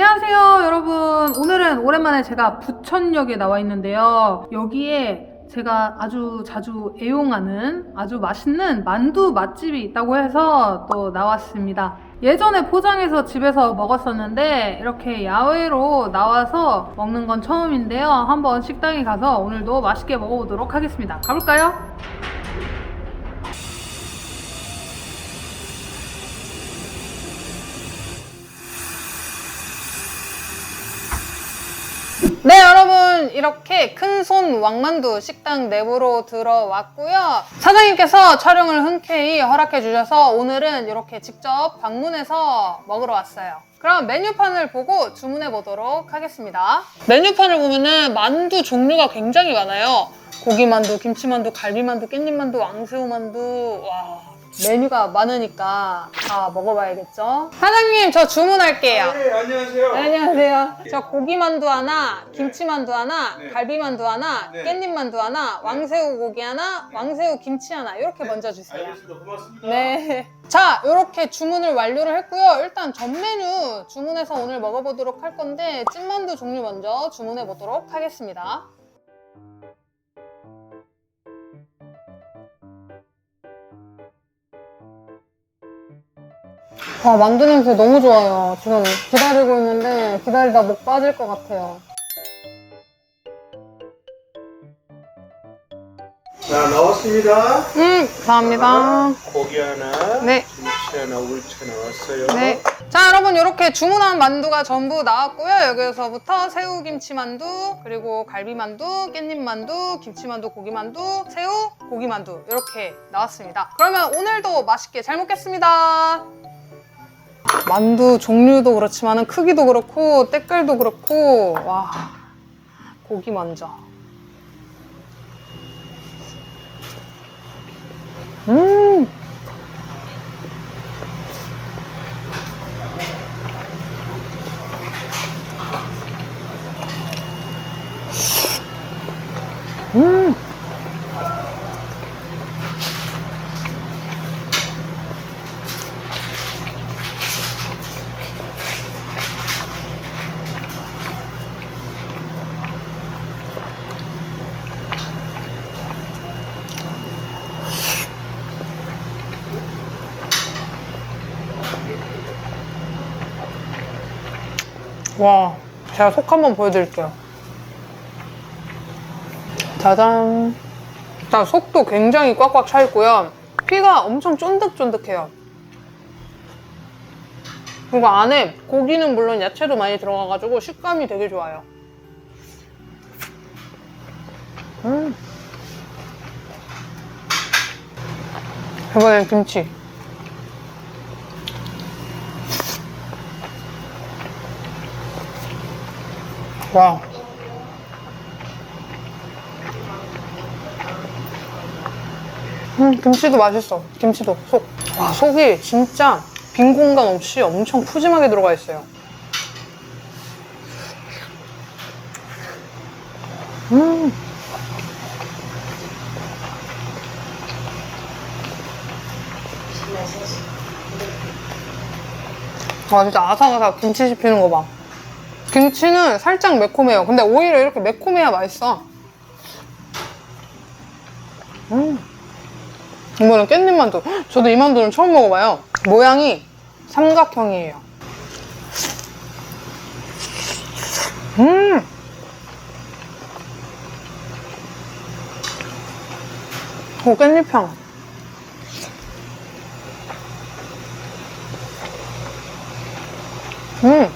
안녕하세요 여러분. 오늘은 오랜만에 제가 부천역에 나와 있는데요. 여기에 제가 아주 자주 애용하는 아주 맛있는 만두 맛집이 있다고 해서 또 나왔습니다. 예전에 포장해서 집에서 먹었었는데 이렇게 야외로 나와서 먹는 건 처음인데요. 한번 식당에 가서 오늘도 맛있게 먹어보도록 하겠습니다. 가볼까요? 이렇게 큰손 왕만두 식당 내부로 들어왔고요. 사장님께서 촬영을 흔쾌히 허락해 주셔서 오늘은 이렇게 직접 방문해서 먹으러 왔어요. 그럼 메뉴판을 보고 주문해 보도록 하겠습니다. 메뉴판을 보면은 만두 종류가 굉장히 많아요. 고기만두, 김치만두, 갈비만두, 깻잎만두, 왕새우만두. 와 메뉴가 많으니까 다 먹어봐야겠죠 사장님 저 주문할게요 네, 안녕하세요. 네, 안녕하세요. 저 고기만두 하나, 김치만두 하나, 네. 갈비만두 하나, 네. 깻잎만두 하나, 왕새우 고기 하나, 왕새우 김치 하나 이렇게 먼저 주세요. 알겠습니다. 고맙습니다. 네. 자, 이렇게 주문을 완료를 했고요. 일단 전 메뉴 주문해서 오늘 먹어보도록 할 건데 찐만두 종류 먼저 주문해 보도록 하겠습니다. 아, 만두 냄새 너무 좋아요. 지금 기다리고 있는데 기다리다 목 빠질 것 같아요. 자, 나왔습니다. 음, 감사합니다. 고기 하나, 네. 김치 하나, 울치 나왔어요. 네. 자, 여러분, 이렇게 주문한 만두가 전부 나왔고요. 여기서부터 새우 김치만두, 그리고 갈비만두, 깻잎만두, 김치만두, 고기만두, 새우, 고기만두. 이렇게 나왔습니다. 그러면 오늘도 맛있게 잘 먹겠습니다. 만두 종류도 그렇지만 크기도 그렇고, 때깔도 그렇고, 와. 고기 먼저. 음! 음. 와, 제가 속 한번 보여드릴게요. 짜잔. 자, 속도 굉장히 꽉꽉 차 있고요. 피가 엄청 쫀득쫀득해요. 그리고 안에 고기는 물론 야채도 많이 들어가가지고 식감이 되게 좋아요. 음. 이번엔 김치. 와. 음, 김치도 맛있어. 김치도 속. 와, 속이 진짜 빈 공간 없이 엄청 푸짐하게 들어가 있어요. 음. 와, 진짜 아삭아삭 김치 씹히는 거 봐. 김치는 살짝 매콤해요. 근데 오히려 이렇게 매콤해야 맛있어. 음. 이거는 깻잎 만두. 헉, 저도 이 만두는 처음 먹어봐요. 모양이 삼각형이에요. 음! 오, 깻잎향. 음!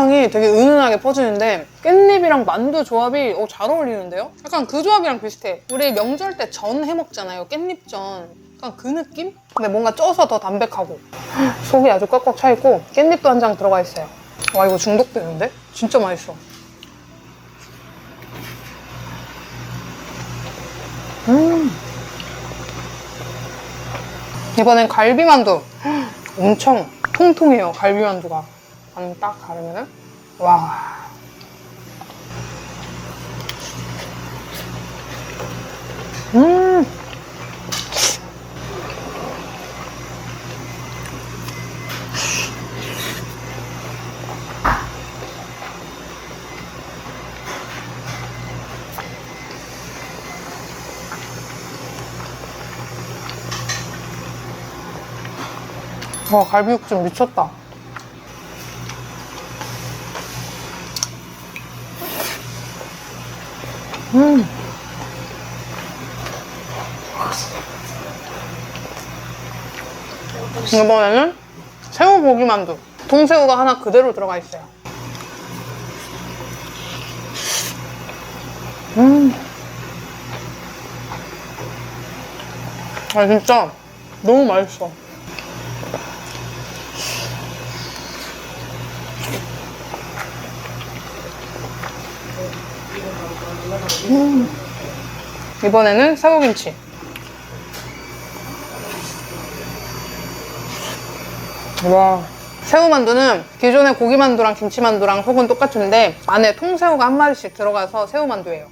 향이 되게 은은하게 퍼지는데 깻잎이랑 만두 조합이 어, 잘 어울리는데요? 약간 그 조합이랑 비슷해. 우리 명절 때 전 해먹잖아요. 깻잎전. 약간 그 느낌? 근데 뭔가 쪄서 더 담백하고 속이 아주 꽉꽉 차있고 깻잎도 한 장 들어가 있어요. 와 이거 중독되는데? 진짜 맛있어. 음. 이번엔 갈비만두. 엄청 통통해요, 갈비만두가. 안 딱 가르면은? 와. 음. 와 갈비육즙 미쳤다. 이번에는 새우 고기 만두. 동새우가 하나 그대로 들어가 있어요. 음. 아 진짜 너무 맛있어. 음. 이번에는 새우김치. 와. 새우만두는 기존의 고기만두랑 김치만두랑 속은 똑같은데 안에 통새우가 한 마리씩 들어가서 새우만두예요.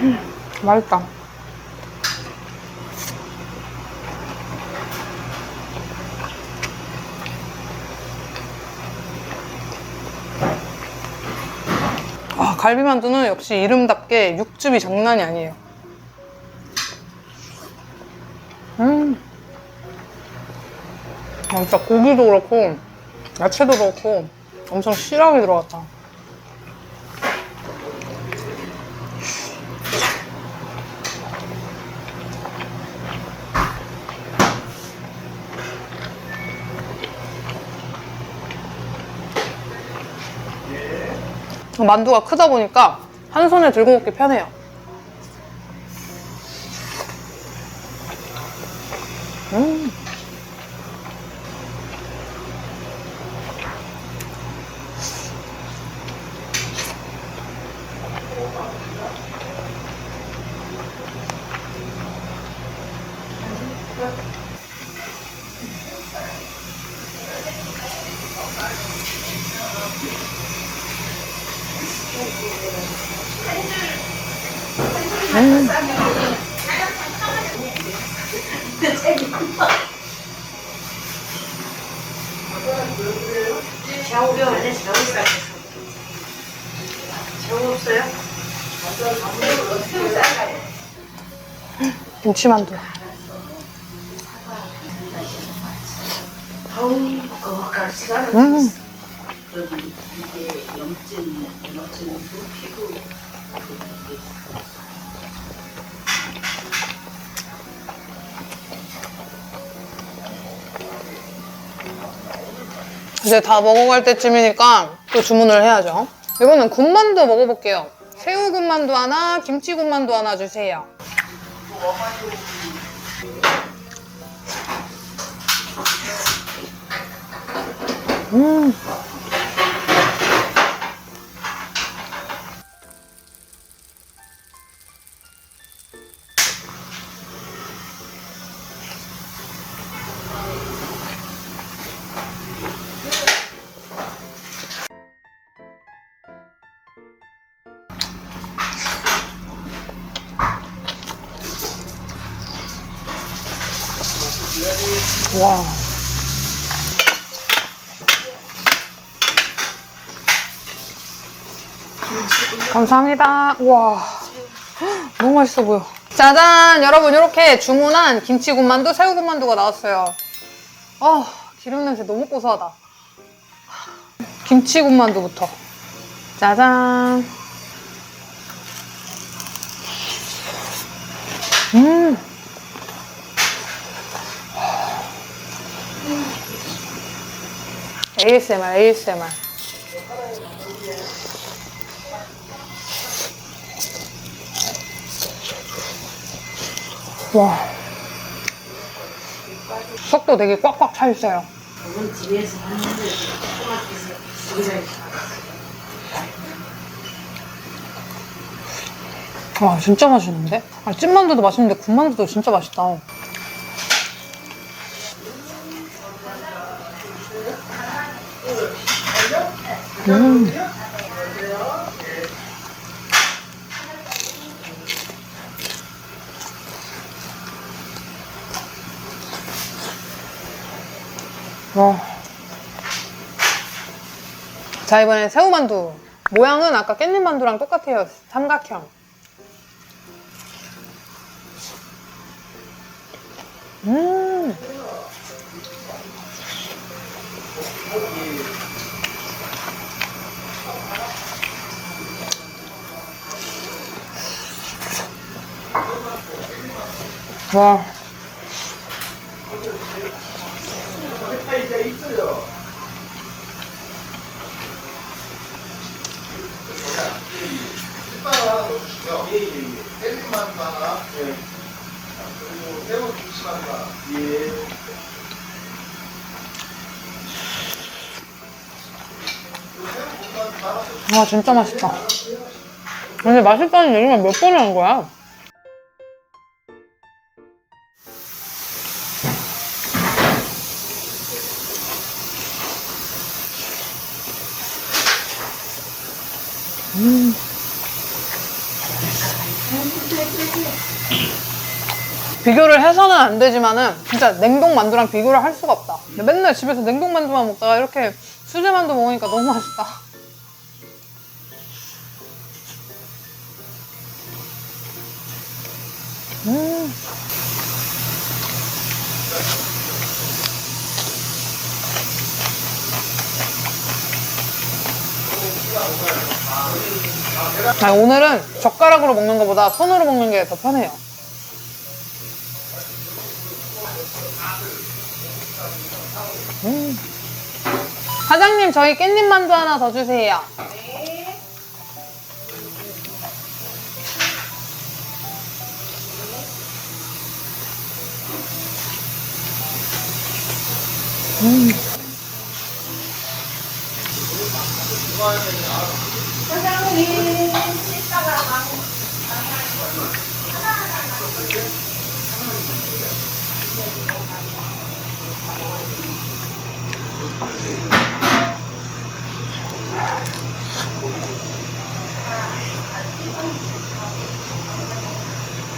음, 맛있다. 아, 갈비만두는 역시 이름답게 육즙이 장난이 아니에요. 음. 아, 진짜 고기도 그렇고, 야채도 그렇고, 엄청 실하게 들어갔다. 만두가 크다 보니까 한 손에 들고 먹기 편해요. 음. 샤오병 안에 샤오 쌌어. 샤오 없어요? 김치만두. 음. 이제 다 먹어갈 때쯤이니까 또 주문을 해야죠. 이거는 군만두 먹어볼게요. 새우 군만두 하나, 김치 군만두 하나 주세요. 음. 와. 감사합니다. 와. 너무 맛있어 보여. 짜잔! 여러분, 이렇게 주문한 김치군만두, 새우군만두가 나왔어요. 아, 기름 냄새 너무 고소하다. 김치군만두부터. 짜잔. 음. ASMR, ASMR. 와. 속도 되게 꽉꽉 차 있어요. 와, 진짜 맛있는데? 아, 찐만두도 맛있는데 군만두도 진짜 맛있다. 와. 자, 이번엔 새우만두. 모양은 아까 깻잎만두랑 똑같아요. 삼각형. 음. 와. 와 진짜 맛있다. 근데 맛있다는 얘기만 몇 번을 한 거야? 음. 비교를 해서는 안 되지만은 진짜 냉동 만두랑 비교를 할 수가 없다. 맨날 집에서 냉동 만두만 먹다가 이렇게 수제 만두 먹으니까 너무 맛있다. 아, 오늘은 젓가락으로 먹는 것보다 손으로 먹는 게 더 편해요. 음. 사장님, 저희 깻잎 만두 하나 더 주세요. 음.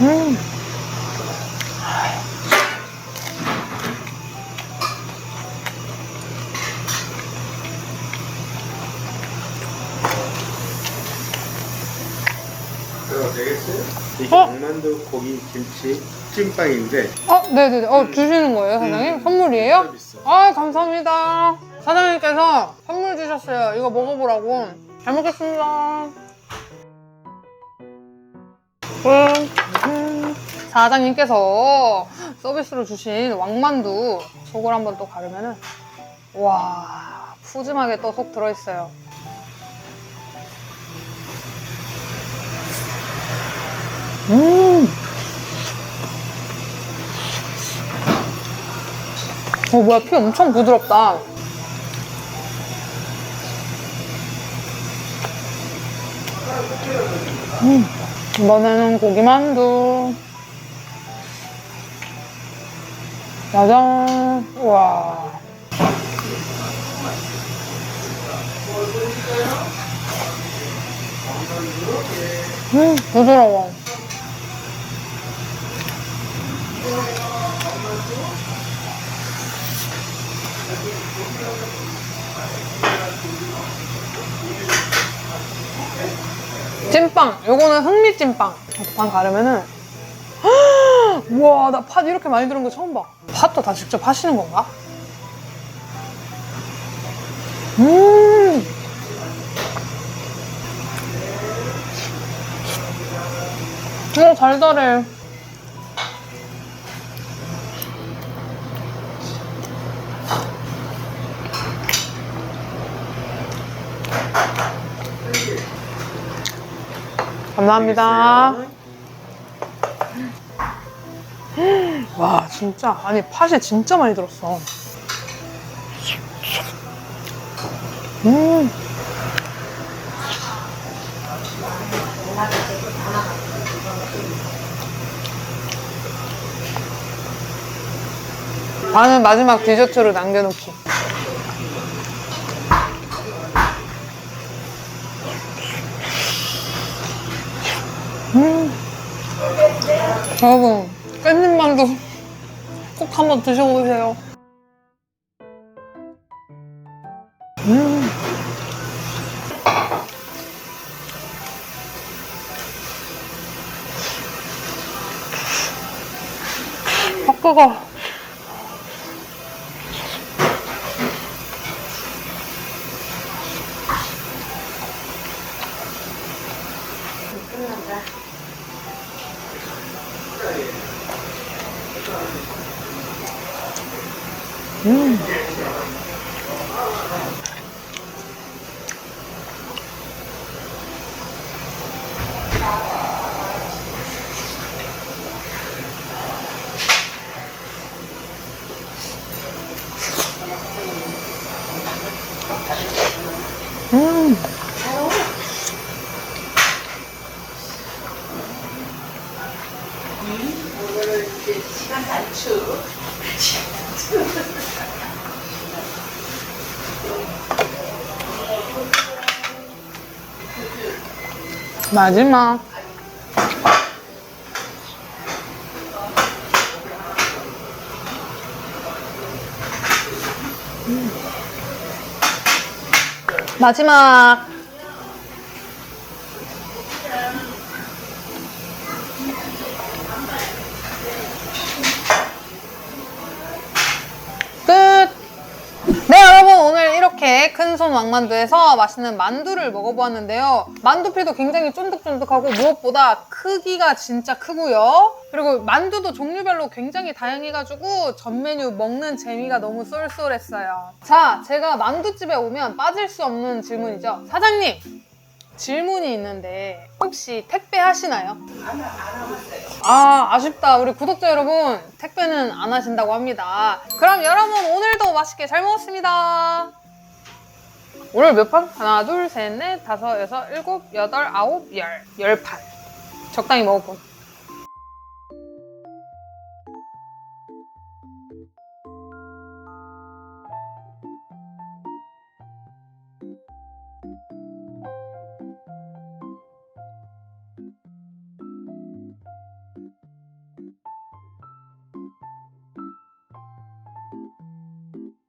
그 되겠어요? 이게 어? 왕만두 고기 김치 찐빵인데 어, 네네네. 어, 주시는 거예요, 사장님? 선물이에요? 서비스. 아, 감사합니다. 사장님께서 선물 주셨어요. 이거 먹어보라고. 잘 먹겠습니다. 음, 음. 사장님께서 서비스로 주신 왕만두 속을 한번 또 가르면은 와 푸짐하게 또 속 들어있어요. 음. 어 뭐야 피 엄청 부드럽다. 음, 이번에는 고기만두. 짜잔. 와. 음, 부드러워. 찐빵. 요거는 흑미찐빵. 반 가르면은 우와 나 팥 이렇게 많이 들은 거 처음 봐. 팥도 다 직접 하시는 건가? 음. 오 달달해. 감사합니다. 와 진짜 아니 팥이 진짜 많이 들었어. 음. 반은 마지막 디저트로 남겨놓기. 음. 여러분, 깻잎만두 꼭 한번 드셔보세요. 음. 아, 뜨거. 시간 단축. 마지막. 음. 마지막. 큰손 왕만두에서 맛있는 만두를 먹어보았는데요 만두피도 굉장히 쫀득쫀득하고 무엇보다 크기가 진짜 크고요 그리고 만두도 종류별로 굉장히 다양해가지고 전 메뉴 먹는 재미가 너무 쏠쏠했어요 자 제가 만두집에 오면 빠질 수 없는 질문이죠 사장님 질문이 있는데 혹시 택배 하시나요? 아, 아쉽다. 우리 구독자 여러분, 택배는 안 하신다고 합니다. 그럼 여러분, 오늘도 맛있게 잘 먹었습니다. 오늘 몇 판? 하나, 둘, 셋, 넷, 다섯, 여섯, 일곱, 여덟, 아홉, 열. 열 판. 적당히 먹어본.